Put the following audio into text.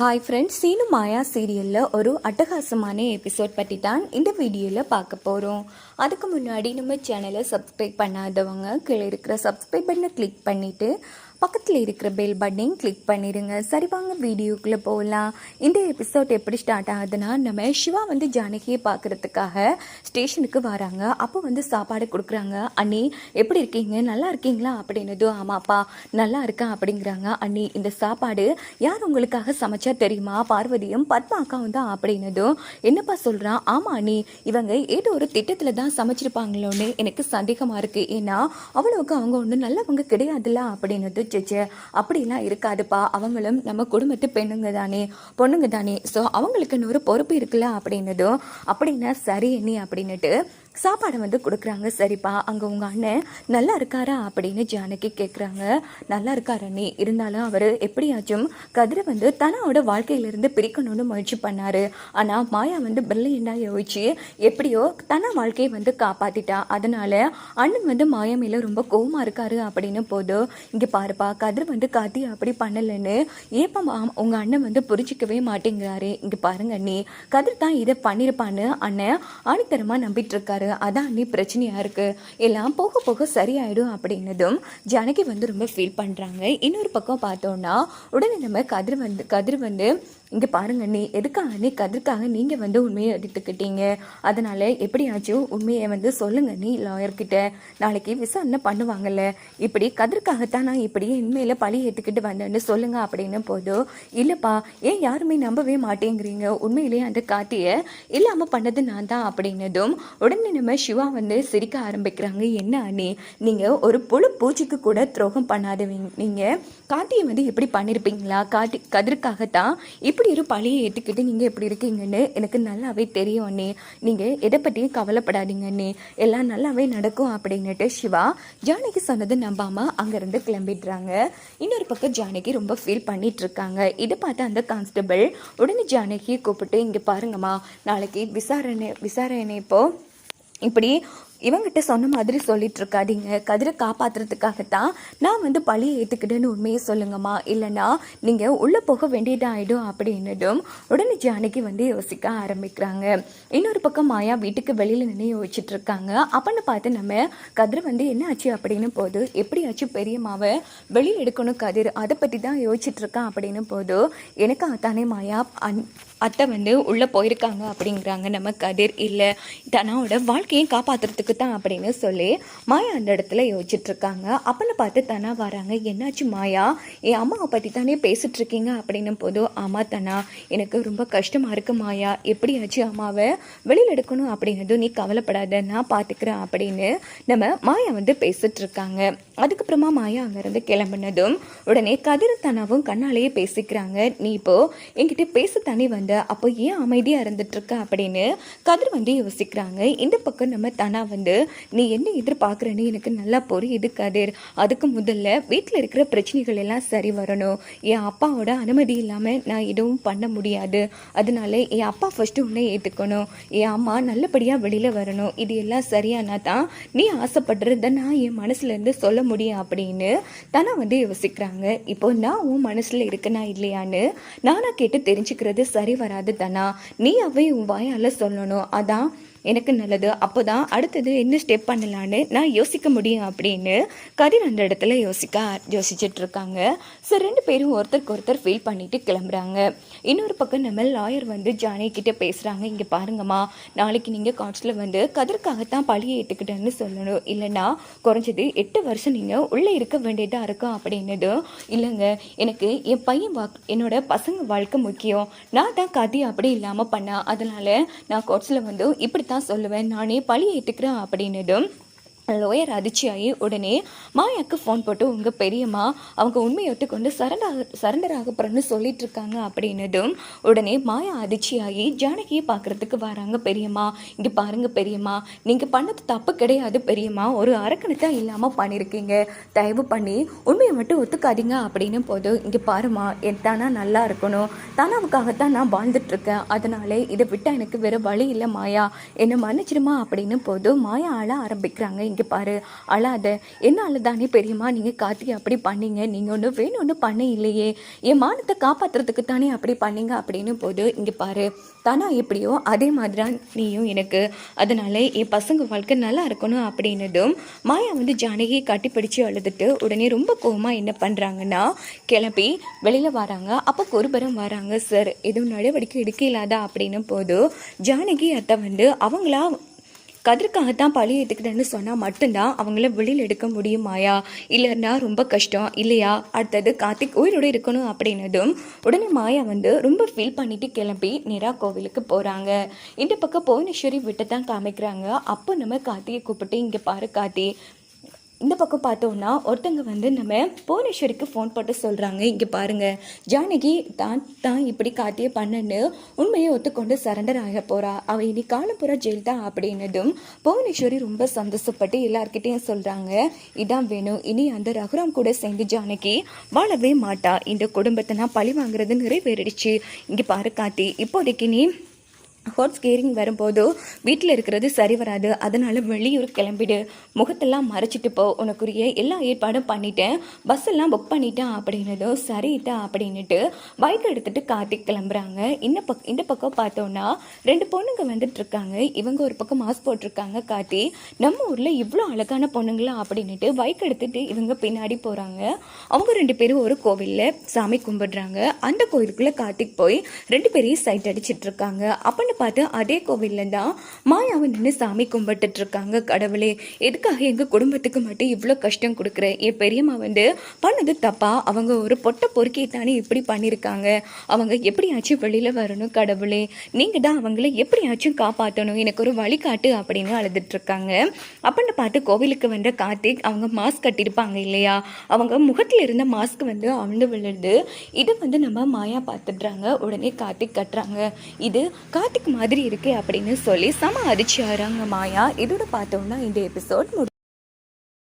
Hi friends Seenu மாயா சீரியலில் ஒரு அட்டகாசமான எபிசோட் பற்றி தான் இந்த வீடியோவில் பார்க்க போகிறோம் அதுக்கு முன்னாடி நம்ம சேனலை சப்ஸ்கிரைப் பண்ணாதவங்க கீழே இருக்கிற சப்ஸ்கிரைப் பட்டனை கிளிக் பண்ணிவிட்டு பக்கத்தில் இருக்கிற பெல் பட்டனையும் கிளிக் பண்ணிடுங்க சரி வாங்க வீடியோக்குள்ளே போகலாம் இந்த எபிசோட் எப்படி ஸ்டார்ட் ஆகுதுன்னா நம்ம சிவா வந்து ஜானகியை பார்க்குறதுக்காக ஸ்டேஷனுக்கு வராங்க. அப்போ வந்து சாப்பாடு கொடுக்குறாங்க. அண்ணி எப்படி இருக்கீங்க? நல்லா இருக்கீங்களா? அப்படின்னதும் ஆமாப்பா நல்லா இருக்கா அப்படிங்கிறாங்க. அண்ணி இந்த சாப்பாடு யார் உங்களுக்காக சமைச்சா தெரியுமா? பார்வதியும் பத்மா அக்காவும் தான் அப்படின்னதும் என்னப்பா சொல்கிறான் ஆமாம் அண்ணி இவங்க ஏதோ ஒரு திட்டத்தில் தான் சமைச்சிருப்பாங்களோன்னு எனக்கு சந்தேகமாக இருக்குது ஏன்னா அவ்வளோக்கு அவங்க ஒன்றும் நல்லவங்க கிடையாதுல்ல அப்படின்னது சேச்சே அப்படிலாம் இருக்காதுப்பா. அவங்களும் நம்ம குடும்பத்து பெண்ணுங்க தானே பொண்ணுங்க தானே. ஸோ அவங்களுக்கு ஒரு பொறுப்பு இருக்குல்ல அப்படின்னதும் அப்படின்னா சரி நீ அப்படின்னுட்டு சாப்பாடை வந்து கொடுக்குறாங்க. சரிப்பா அங்கே உங்கள் அண்ணன் நல்லா இருக்காரா அப்படின்னு ஜானகி கேட்குறாங்க நல்லா இருக்கார் அண்ணி இருந்தாலும் அவர் எப்படியாச்சும் கதிரை வந்து தன்னோட வாழ்க்கையிலிருந்து பிரிக்கணும்னு முயற்சி பண்ணார். ஆனால் மாயா வந்து பிரில்லியண்டாக யோசிச்சு எப்படியோ தன வாழ்க்கையை வந்து காப்பாற்றிட்டா அதனால் அண்ணன் வந்து மாயா மேலே ரொம்ப கோவமாக இருக்காரு அப்படின்னு போதும் இங்கே பாருப்பா கதிர் வந்து காத்தி அப்படி பண்ணலைன்னு ஏப்பா உங்கள் அண்ணன் வந்து புரிஞ்சிக்கவே மாட்டேங்கிறாரு. இங்கே பாருங்க அண்ணி கதிர் தான் இதை பண்ணியிருப்பான்னு அண்ணன் ஆணித்தரமாக நம்பிட்டு இருக்காரு. அதான் அண்ணி பிரச்சனையா இருக்கு. எல்லாம் போக போக சரியாயிடும் அப்படின்னதும் ஜானகி வந்து ரொம்ப ஃபீல் பண்றாங்க. இன்னொரு பக்கம் பார்த்தோம்னா உடனே நம்ம கதிர் வந்து கதிர் வந்து இங்கே பாருங்க நீ எதுக்காக நீ கதிர்க்காக நீங்கள் வந்து உண்மையை எடுத்துக்கிட்டீங்க? அதனால எப்படியாச்சும் உண்மையை வந்து சொல்லுங்க நீ லாயர்கிட்ட நாளைக்கு விசாரணை பண்ணுவாங்கல்ல. இப்படி கதிர்க்காகத்தான் நான் இப்படி உண்மையில பழி ஏற்றுக்கிட்டு வந்தேன்னு சொல்லுங்க அப்படின்னு போதும் இல்லைப்பா ஏன் யாருமே நம்பவே மாட்டேங்கிறீங்க? உண்மையிலேயே அந்த காத்தியை இல்லாமல் பண்ணது நான் தான் அப்படின்னதும் உடனே நம்ம சிவா வந்து சிரிக்க ஆரம்பிக்கிறாங்க. என்ன அண்ணி நீங்கள் ஒரு புழு பூச்சிக்கு கூட துரோகம் பண்ணாதவங்க. நீங்கள் காட்டியை வந்து எப்படி பண்ணியிருப்பீங்களா காட்டி கதிர்க்காகத்தான் இப்படி ஒரு பழியை ஏற்றுக்கிட்டு நீங்கள் எப்படி இருக்கீங்கன்னு எனக்கு நல்லாவே தெரியும் அண்ணே. நீங்கள் எதை பற்றியும் கவலைப்படாதீங்க அண்ணே. எல்லாம் நல்லாவே நடக்கும் அப்படின்னுட்டு சிவா ஜானகி சொன்னது நம்பாம அங்கேருந்து கிளம்பிடுறாங்க. இன்னொரு பக்கம் ஜானகி ரொம்ப ஃபீல் பண்ணிட்டு இருக்காங்க இதை பார்த்து அந்த கான்ஸ்டபிள் உடனே ஜானகியை கூப்பிட்டு இங்கே பாருங்கம்மா நாளைக்கு விசாரணை விசாரணை இப்போ இப்படி இவங்கிட்ட சொன்ன மாதிரி சொல்லிட்டு இருக்காதீங்க கதிரை காப்பாற்றுறதுக்காகத்தான் நான் வந்து பழியை ஏற்றுக்கிட்டேன்னு உண்மையை சொல்லுங்கம்மா. இல்லைன்னா நீங்கள் உள்ளே போக வேண்டியதாகிடும் அப்படின்னதும் உடனே ஜானகி வந்து யோசிக்க ஆரம்பிக்கிறாங்க. இன்னொரு பக்கம் மாயா வீட்டுக்கு வெளியில் நின்று யோசிச்சுட்டு இருக்காங்க அப்பன்னு பார்த்து நம்ம கதிரை வந்து என்ன ஆச்சு அப்படின்னு போது எப்படியாச்சும் பெரியம்மாவை வெளியில் எடுக்கணும் கதிர். அதை பற்றி தான் யோசிச்சுட்டு இருக்கான் அப்படின்னு போது எனக்கு தானே மாயா அன் அத்தை வந்து உள்ளே போயிருக்காங்க அப்படிங்கிறாங்க. நம்ம கதிர் இல்லை தனாவோட வாழ்க்கையை காப்பாற்றுறதுக்கு தான் அப்படின்னு சொல்லி மாயா அந்த இடத்துல யோசிச்சுட்ருக்காங்க. இருக்காங்க பார்த்து தனா வராங்க. என்னாச்சு மாயா? என் அம்மாவை பற்றி தானே பேசிகிட்ருக்கீங்க இருக்கீங்க அப்படின்னும் போது ஆமாம் தனா எனக்கு ரொம்ப கஷ்டமாக இருக்குது மாயா. எப்படியாச்சும் அம்மாவை வெளியில் எடுக்கணும் அப்படின்னதும் நீ கவலைப்படாத நான் பார்த்துக்கிறேன் அப்படின்னு நம்ம மாயா வந்து பேசிகிட்ருக்காங்க அதுக்கப்புறமா மாயா அங்கேருந்து கிளம்புனதும் உடனே கதிர் தனாவும் கண்ணாலேயே பேசிக்கிறாங்க. நீ இப்போது என்கிட்ட பேச தனி இருந்த அப்போ ஏன் அமைதியாக இருந்துட்டு இருக்க அப்படின்னு கதிர் வந்து யோசிக்கிறாங்க. இந்த பக்கம் நம்ம தனா வந்து நீ என்ன எதிர்பார்க்குறேன்னு எனக்கு நல்லா புரியுது கதிர். அதுக்கு முதல்ல வீட்டில் இருக்கிற பிரச்சனைகள் எல்லாம் சரி வரணும். என் அப்பாவோட அனுமதி இல்லாமல் நான் எதுவும் பண்ண முடியாது. அதனால என் அப்பா ஃபர்ஸ்ட் உன்னை ஏற்றுக்கணும் என் அம்மா நல்லபடியாக வெளியில் வரணும். இது எல்லாம் சரியானா தான் நீ ஆசைப்படுறத நான் என் மனசுலேருந்து சொல்ல முடியும் அப்படின்னு தனா வந்து யோசிக்கிறாங்க. இப்போ நான் உன் மனசில் இருக்கனா இல்லையான்னு நானா கேட்டு தெரிஞ்சுக்கிறது சரி வராது தனா. நீ அவை உன் வாயால் சொல்லணும். அதான் எனக்கு நல்லது அப்போ தான் அடுத்தது என்ன ஸ்டெப் பண்ணலான்னு நான் யோசிக்க முடியும் அப்படின்னு கதிர் அந்த இடத்துல யோசிக்க யோசிச்சுட்டு இருக்காங்க ஸோ ரெண்டு பேரும் ஒருத்தருக்கு ஒருத்தர் ஃபீல் பண்ணிட்டு கிளம்புறாங்க. இன்னொரு பக்கம் நம்ம லாயர் வந்து ஜானி கிட்டே பேசுகிறாங்க இங்கே பாருங்கம்மா நாளைக்கு நீங்கள் காட்ஸில் வந்து கதிர்க்காகத்தான் பழியை ஏற்றுக்கிட்டேன்னு சொல்லணும். இல்லைன்னா குறைஞ்சது எட்டு வருஷம் நீங்கள் உள்ளே இருக்க வேண்டியதாக இருக்கும் அப்படின்னதும் இல்லைங்க எனக்கு என் பையன் வா என்னோட பசங்க வாழ்க்கை முக்கியம். நான் தான் கதி அப்படி இல்லாமல் பண்ணேன் அதனால் நான் கோட்ஸில் வந்து இப்படி தான் சொல்லுவேன். நானே பழி ஏற்றுக்கிறேன் அப்படின்னதும் லோயர் அதிர்ச்சியாகி உடனே மாயாக்கு ஃபோன் போட்டு உங்கள் பெரியம்மா அவங்க உண்மையை ஒத்துக்கொண்டு சரண்டாக சரண்டர் ஆக போகிறேன்னு சொல்லிட்டு இருக்காங்க அப்படின்னதும் உடனே மாயா அதிர்ச்சியாகி ஜானகியை பார்க்குறதுக்கு வராங்க. பெரியம்மா இங்கே பாருங்க பெரியம்மா நீங்கள் பண்ணது தப்பு கிடையாது பெரியம்மா. ஒரு அரக்கணத்தான் இல்லாமல் பண்ணியிருக்கீங்க. தயவு பண்ணி உண்மையை மட்டும் ஒத்துக்காதீங்க அப்படின்னு போதும் இங்கே பாருமா என் தானா நல்லா இருக்கணும். தானாவுக்காகத்தான் நான் வாழ்ந்துட்டுருக்கேன். அதனாலே இதை விட்டால் எனக்கு வேறு வழி இல்லை மாயா. என்னை மன்னிச்சிடுமா அப்படின்னு போதும் மாயா ஆள ஆரம்பிக்கிறாங்க. இங்கே இங்கே பாரு. அழாத. என்னால் தானே பெரியம்மா நீங்கள் கார்த்தி அப்படி பண்ணீங்க. நீங்கள் ஒன்று வேணும்னு பண்ண இல்லையே. என் மானத்தை காப்பாற்றுறதுக்கு தானே அப்படி பண்ணீங்க அப்படின்னு போது இங்கே பாரு. தானா எப்படியோ அதே மாதிரி தான் நீயும் எனக்கு. அதனால என் பசங்க வாழ்க்கை நல்லா இருக்கணும் அப்படின்னதும் மாயா வந்து ஜானகியை பிடிச்சி அழுதுட்டு உடனே ரொம்ப கோவமாக என்ன பண்ணுறாங்கன்னா கிளம்பி வெளியில் வராங்க. அப்போ குருபரம் வராங்க சார் எதுவும் நடவடிக்கை எடுக்க இல்லாதா அப்படின்னும் போது ஜானகி அத்தை வந்து அவங்களா கதிர்க்காகத்தான் பழி ஏற்றுக்கிட்டேன்னு சொன்னால் மட்டும்தான் அவங்கள வெளியில் எடுக்க முடியுமாயா இல்லைன்னா ரொம்ப கஷ்டம். இல்லையா? அடுத்தது கார்த்திக் உயிரோடு இருக்கணும் அப்படின்னதும் உடனே மாயா வந்து ரொம்ப ஃபீல் பண்ணிட்டு கிளம்பி நேராக கோவிலுக்கு போகிறாங்க இந்த பக்கம் புவனேஸ்வரி விட்டு தான் காமிக்கிறாங்க. அப்போ நம்ம கார்த்தியை கூப்பிட்டு இங்கே பாரு கார்த்தி இந்த பக்கம் பார்த்தோம்னா ஒருத்தங்க வந்து நம்ம புவனேஸ்வரிக்கு ஃபோன் போட்டு சொல்கிறாங்க இங்கே பாருங்கள் ஜானகி தான் தான் இப்படி காட்டியே பண்ணன்னு உண்மையை ஒத்துக்கொண்டு சரண்டர் ஆக போகிறா அவள் இனி காலம்புற ஜெயில் தான் அப்படின்னதும் புவனேஸ்வரி ரொம்ப சந்தோஷப்பட்டு எல்லார்கிட்டேயும் சொல்கிறாங்க இதான் வேணும். இனி அந்த ரகுராம் கூட சேர்ந்து ஜானகி வாழவே மாட்டா. இந்த குடும்பத்தை நான் பழி வாங்குறது நிறைவேறிடுச்சு. இங்கே பாரு காட்டி இப்போதைக்கு நீ ஹோர்ஸ் கேரிங் வரும்போது வீட்டில் இருக்கிறது சரி வராது. அதனால் வெளியூர் கிளம்பிடு. முகத்தெல்லாம் மறைச்சிட்டு போ. உனக்குரிய எல்லா ஏற்பாடும் பண்ணிட்டேன். பஸ் எல்லாம் புக் பண்ணிட்டேன் அப்படின்னதும் சரிட்டா அப்படின்னுட்டு பைக் எடுத்துகிட்டு கார்த்திக் கிளம்புறாங்க. இந்த பக் இந்த பக்கம் பார்த்தோன்னா ரெண்டு பொண்ணுங்க வந்துட்டு இருக்காங்க இவங்க ஒரு பக்கம் மாஸ்க் போட்டிருக்காங்க கார்த்தி. நம்ம ஊரில் இவ்வளோ அழகான பொண்ணுங்களா அப்படின்னுட்டு பைக் எடுத்துகிட்டு இவங்க பின்னாடி போகிறாங்க அவங்க ரெண்டு பேரும் ஒரு கோவிலில் சாமி கும்பிடுறாங்க. அந்த கோயிலுக்குள்ளே கார்த்திக் போய் ரெண்டு பேரையும் சைட் அடிச்சிட்ருக்காங்க இருக்காங்க அப்படின்னு பார்த்து அதே கோவிலில் தான் மாயாவை நின்று சாமி கும்பிட்டுட்டு இருக்காங்க கடவுளே. எதுக்காக எங்கள் குடும்பத்துக்கு மட்டும் இவ்வளோ கஷ்டம் கொடுக்குற? என் பெரியம்மா வந்து பண்ணது தப்பா? அவங்க ஒரு பொட்டை பொறுக்கி தானே இப்படி பண்ணியிருக்காங்க அவங்க எப்படியாச்சும் வெளியில் வரணும் கடவுளே. நீங்கள் தான் அவங்கள எப்படியாச்சும் காப்பாற்றணும் எனக்கு ஒரு வழிகாட்டு அப்படின்னு அழுதுட்ருக்காங்க. அப்படின்னு பார்த்து கோவிலுக்கு வந்த கார்த்திக் அவங்க மாஸ்க் கட்டியிருப்பாங்க இல்லையா? அவங்க முகத்தில் இருந்த மாஸ்க் வந்து அவிழ்ந்து விழுது இது வந்து நம்ம மாயா பார்த்துடுறாங்க. உடனே கார்த்திக் கட்டுறாங்க. இது கார்த்திக் மாதிரி இருக்கு அப்படின்னு சொல்லி செம அதிர்ச்சி ஆறாங்க மாயா. இதோட பார்த்தோம்னா இந்த எபிசோட்